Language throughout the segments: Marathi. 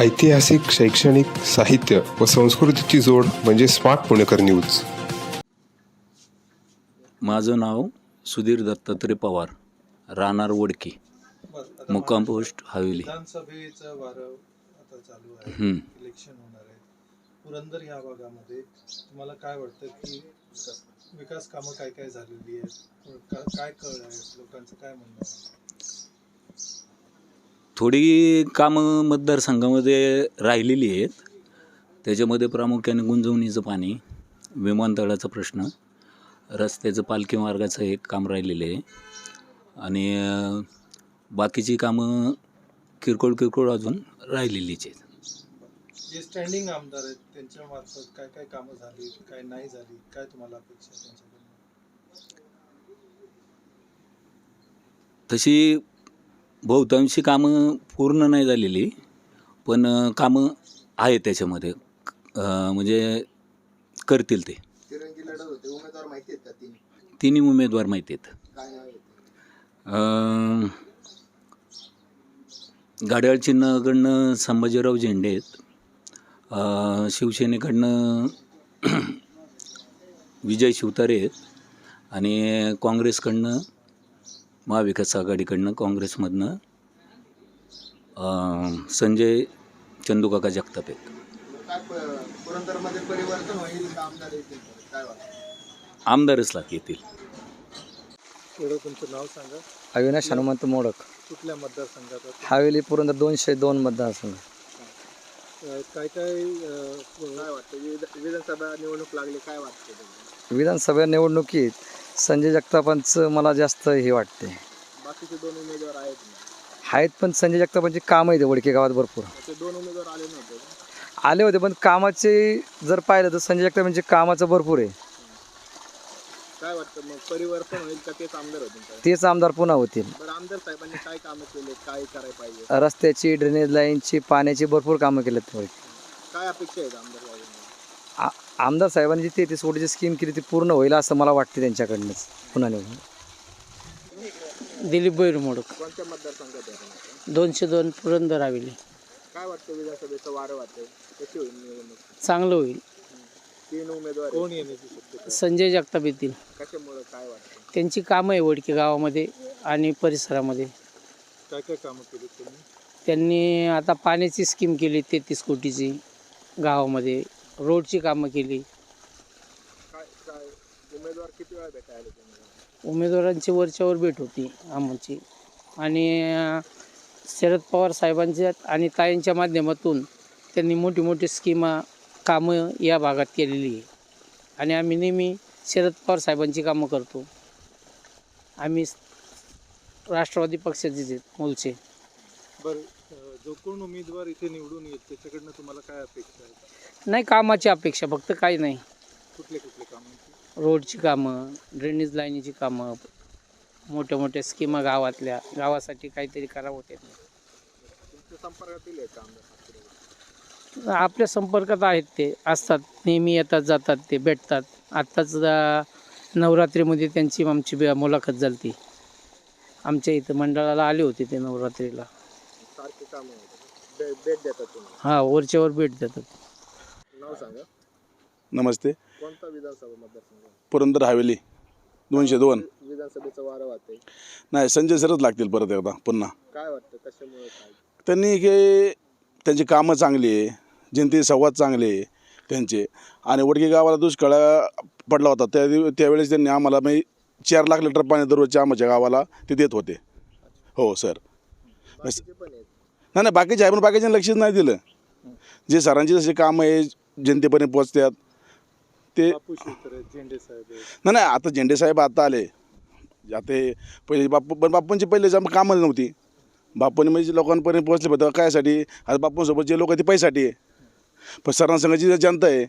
ऐतिहासिक शैक्षणिक साहित्य व संस्कृतीची जोड म्हणजे स्मार्ट पुणेकर न्यूज. माझं नाव सुधीर दत्तात्रय पवार राहणार वडकी मुक्काम पोस्ट हवेली. विधानसभेचं वारं आता चालू आहे. हम्म. इलेक्शन होणार आहे पुरंदर या भागामध्ये तुम्हाला काय वाटतं की विकास कामं काय काय झालेली आहेत? काय कळ आहे लोकांचं काय म्हणणं आहे? थोडी कामं मतदारसंघामध्ये राहिलेली आहेत. त्याच्यामध्ये प्रामुख्याने गुंजवणीचं पाणी विमानतळाचा प्रश्न रस्त्याचं पालखी मार्गाचं एक काम राहिलेलं आहे. आणि बाकीची कामं किरकोळ किरकोळ अजून राहिलेलीच आहेत. जे स्टँडिंग आमदार आहेत त्यांच्या मार्फत काय काय कामं झाली काय नाही झाली काय तुम्हाला अपेक्षा आहे त्यांच्याकडून? तशी बहुतांशी कामं पूर्ण नाही झालेली पण कामं आहेत त्याच्यामध्ये. म्हणजे करतील ते. तिरंगी लढत होते. उमेदवार माहिती आहेत का तीन तिन्ही उमेदवार माहिती आहेत. काय नाव घड्याळ चिन्हाकडनं संभाजीराव झेंडे आहेत. अं, शिवसेनेकडनं विजय शिवतारे आहेत. आणि काँग्रेसकडनं महाविकास आघाडीकडनं काँग्रेसमधनं अं, संजय चंदूकाका जगताप आहेत आमदारच लाग येतील. थोडं तुमचं नाव सांगा. अविनाश हनुमंत मोडक. कुठल्या मतदारसंघात? हवेली पुरंदर दोनशे दोन मतदारसंघ. काय काय वाटतं? विध- विधानसभा निवडणूक लागली काय वाटतं? विधानसभा निवडणुकीत संजय जगतापांचं मला जास्त हे वाटते. बाकीचे दोन उमेदवार आहेत आहेत पण संजय जगतापांची कामं आहेत वडके गावात भरपूर. ते दोन उमेदवार आले नव्हते का? आले होते पण कामाचे जर पाहिलं तर संजय जगतापांचे कामाचं भरपूर आहे. काय वाटतं मग? परिवर्तन होईल का तेच आमदार होतील काय? तेच आमदार पुन्हा होतील. बरं आमदार साहेबांनी काय कामं केले काय करायला पाहिजे? रस्त्याची ड्रेनेज लाईनची पाण्याची भरपूर कामं केलेत वडके. काय अपेक्षा आहेत आमदार साहेबांना? आ- आमदार साहेबांची जी तेहतीस कोटीची स्कीम केली ती पूर्ण होईल असं मला वाटते त्यांच्याकडनंच. पुन्हा निवडून. दिलीप बैरमोडक कोणत्या मतदारसंघात आहे आपण? दोनशे दोन पुरंदर हवेली. काय वाटतं विधानसभेचं वारं वाटतं कशी होईल निवडणूक चांगलं होईल. तीन उमेदवार कोण येण्याची शक्यता संजय जगताप येतील. कशामुळं काय वाटतं त्यांची कामं आहे वडकी गावामध्ये आणि परिसरामध्ये. काय काय कामं केली तुम्ही त्यांनी आता पाण्याची स्कीम केली तेहतीस कोटीची गावामध्ये. रोडची कामं केली. काय काय उमेदवार किती वेळा भेटायला आले तुम्हाला उमेदवारांची वरच्यावर भेट होती आमची. आणि अं, शरद पवार साहेबांच्या आणि ताईंच्या माध्यमातून त्यांनी मोठी मोठी स्कीमा कामं या भागात केलेली आहे. आणि आम्ही नेहमी शरद पवार साहेबांची कामं करतो. आम्ही राष्ट्रवादी पक्षाचेच आहेत मूळचे बरं जो कोण उमेदवार इथे निवडून येईल त्याच्याकडनं तुम्हाला काय अपेक्षा आहे नाही कामाची अपेक्षा फक्त काही नाही. कुठले कुठले कामांची? रोडची कामं ड्रेनेज लाईनीची कामं मोठ्या मोठ्या स्कीमा गावातल्या गावासाठी काहीतरी करावं होते. तुमच्या संपर्कातील का आमदार? आपल्या संपर्कात आहेत ते असतात. नेहमी येतात जातात ते भेटतात. आत्ताच अं, नवरात्रीमध्ये त्यांची आमची बे- मुलाखत झाली ती आमच्या इथं मंडळाला आले होते ते नवरात्रीला. कामं होतात भे- भेट देतात तुम्ही हां वरच्यावर भेट देतात. नाव सांगा. नमस्ते. कोणता विधानसभा मतदारसंघ? पुरंदर हवेली दोनशे दोन. विधानसभेचं वारं वाहतंय. नाही संजय सरच लागतील परत एकदा पुन्हा. काय वाटतं कशामुळे काय? त्यांनी हे त्यांची कामं चांगली आहे जनते संवाद चांगले आहे त्यांचे. आणि वडकी गावाला दुष्काळ पडला होता त्या दिव- त्यावेळेस त्यांनी आम्हाला मी चार लाख लिटर पाणी दररोजच्या आमच्या गावाला ते देत होते. हो सर. बाकीचे पण आहेत. नाही नाही बाकीचे आहे पण बाकीच्या लक्षच नाही दिलं. जे सरांची जसे कामं आहे जनतेपर्यंत पोचतात ते साहेब नाही नाही आता झेंडे साहेब आता आले. आता हे पहिले बापू पण बापूंची पहिले जम कामच नव्हती. बापूंनी म्हणजे लोकांपर्यंत पोहोचले होते कायसाठी? आता बापूंसोबत जे लोक ते पैशासाठी आहे. पण सरांसंघाची जी जनता आहे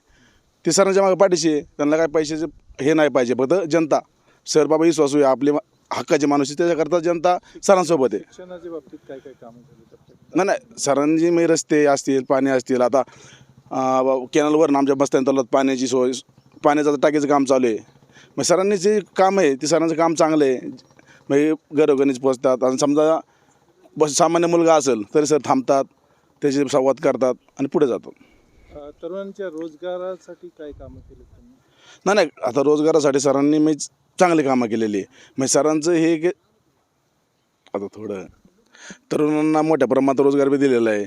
ती सरांच्या मागे पाठीशी आहे. त्यांना काय पैशाचे हे नाही पाहिजे फक्त जनता. सर बाबा विश्वासू आहे आपले मा- हक्काचे माणूस आहे, त्याच्याकरता जनता सरांसोबत आहे. शिक्षणाच्या बाबतीत काय काय कामं झाली नाही नाही सरांची मी रस्ते असतील पाणी असतील आता अं, कॅनलवर आमच्या बसत्यान तलावात पाण्याची सोय पाण्याचं आता टाकीचं काम चालू आहे. मग सरांनी जे काम आहे ते सरांचं काम चांगलं आहे. मग घरोघरीच पोचतात आणि समजा बस सामान्य मुलगा असेल तरी सर थांबतात त्याचे संवाद करतात आणि पुढे जातात. अ, तरुणांच्या रोजगारासाठी काय कामं केली तुम्ही? नाही नाही आता रोजगारासाठी सरांनी मी चांगली कामं केलेली आहे. म्हणजे सरांचं हे की आता थोडं तरुणांना मोठ्या प्रमाणात रोजगार बी दिलेला आहे.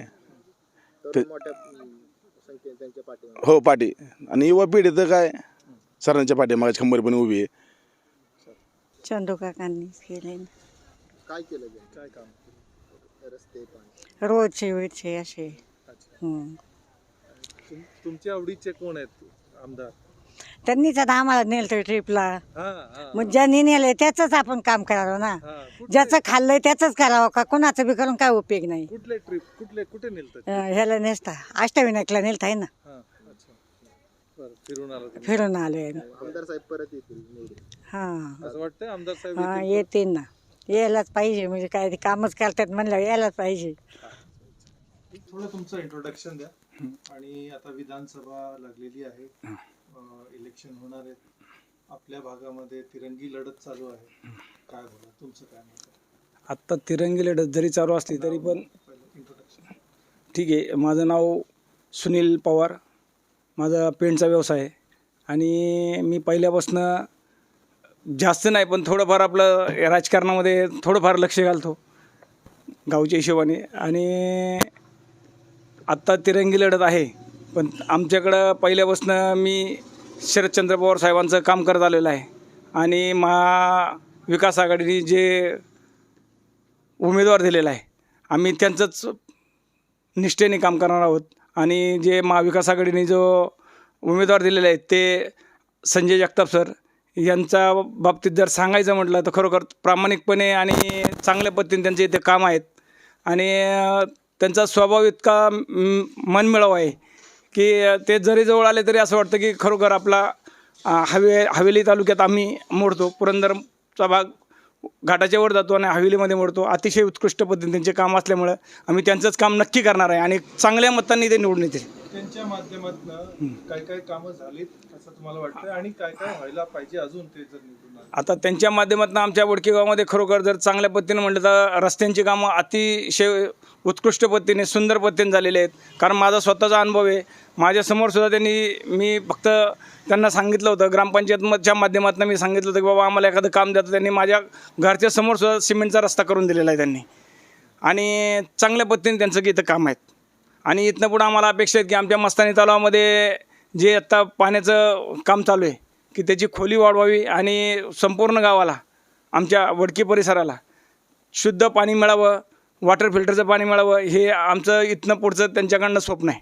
हो पाठी. आणि युवा पिढी तर काय? सरांच्या पाठीमागे खंबरपणे उभी आहे. चंदू काकांनी केले काय केलं? काय काम रस्ते रोजचे वेळचे असे. तुमच्या आवडीचे कोण आहेत आमदार? त्यांनीच आता आम्हाला नेलं ट्रिपला मग ज्यांनी नेलंय त्याचंच आपण काम करावं ना. ज्याचं खाल्लंय त्याचंच करावं का? कोणाचं बी करून काय उपयोग नाही. कुठले ट्रिप कुठले कुठे नेलत अं, ह्याला नेसता अष्टविनायकला नेलता आहे ना? फिरून आलोय आमदार साहेब परत येतील निवडून. हा. आमदार साहेब हा येतील? येते ना. यायलाच पाहिजे म्हणजे काय ते कामच करतात म्हणलं यायलाच पाहिजे. थोडं तुमचं इंट्रोडक्शन द्या. आणि आता विधानसभा लागलेली आहे. इलेक्शन होणार आहेत. आपल्या भागामध्ये तिरंगी लढत चालू आहे. काय बोला तुमचं काय मत आहे? आत्ता तिरंगी लढत जरी चालू असली तरी पण ठीक आहे. माझं नाव सुनील पवार. माझा पेंटचा व्यवसाय आहे. आणि मी पहिल्यापासनं जास्त नाही पण थोडंफार आपलं राजकारणामध्ये थोडंफार लक्ष घालतो. गावच्या हिशोबाने. आणि आत्ता तिरंगी लढत आहे. पण आमच्याकडं पहिल्यापासून मी शरदचंद्र पवार साहेबांचं काम करत आलेलं आहे. आणि महाविकास आघाडीने जे उमेदवार दिलेला आहे आम्ही त्यांचंच निष्ठेने काम करणार आहोत. आणि जे महाविकास आघाडीने जो उमेदवार दिलेले आहेत ते संजय जगताप सर यांच्या बाबतीत जर सांगायचं म्हटलं तर खरोखर प्रामाणिकपणे आणि चांगल्या पद्धतीने त्यांचे इथे काम आहेत. आणि त्यांचा स्वभाव इतका मनमिळाव आहे की ते जरी जवळ आले तरी असं वाटतं की खरोखर आपला हवे हवेली तालुक्यात आम्ही मोडतो. पुरंदरचा भाग घाटाच्या वर जातो आणि हवेलीमध्ये मोडतो. अतिशय उत्कृष्ट पद्धतीने त्यांचे काम असल्यामुळं आम्ही त्यांचंच काम नक्की करणार आहे आणि चांगल्या मतांनी ते निवडून येतील. त्यांच्या माध्यमातून काय काय कामं झालीत असं तुम्हाला वाटतं आणि काय काय व्हायला पाहिजे अजून ते जर निवडून आले? आता त्यांच्या माध्यमातून आमच्या वडकी गावामध्ये खरोखर जर चांगल्या पद्धतीने म्हटलं तर रस्त्यांची कामं अतिशय उत्कृष्ट पद्धतीने सुंदर पद्धतीने झालेले आहेत. कारण माझा स्वतःचा अनुभव आहे. माझ्यासमोर सुद्धा त्यांनी मी फक्त त्यांना सांगितलं होतं ग्रामपंचायतच्या माध्यमातून मी सांगितलं होतं की बाबा आम्हाला एखादं काम देतं त्यांनी माझ्या घरच्या समोर सुद्धा सिमेंटचा रस्ता करून दिलेला आहे त्यांनी. आणि चांगल्या पद्धतीने त्यांचं की इथं काम आहेत. आणि इथनं पुढं आम्हाला अपेक्षा आहेत की आमच्या मस्तानी तलावामध्ये जे आत्ता पाण्याचं काम चालू आहे की त्याची खोली वाढवावी आणि संपूर्ण गावाला आमच्या वडकी परिसराला शुद्ध पाणी मिळावं वॉटर फिल्टरचं पाणी मिळावं हे आमचं इथनं पुढचं त्यांच्याकडनं स्वप्न आहे.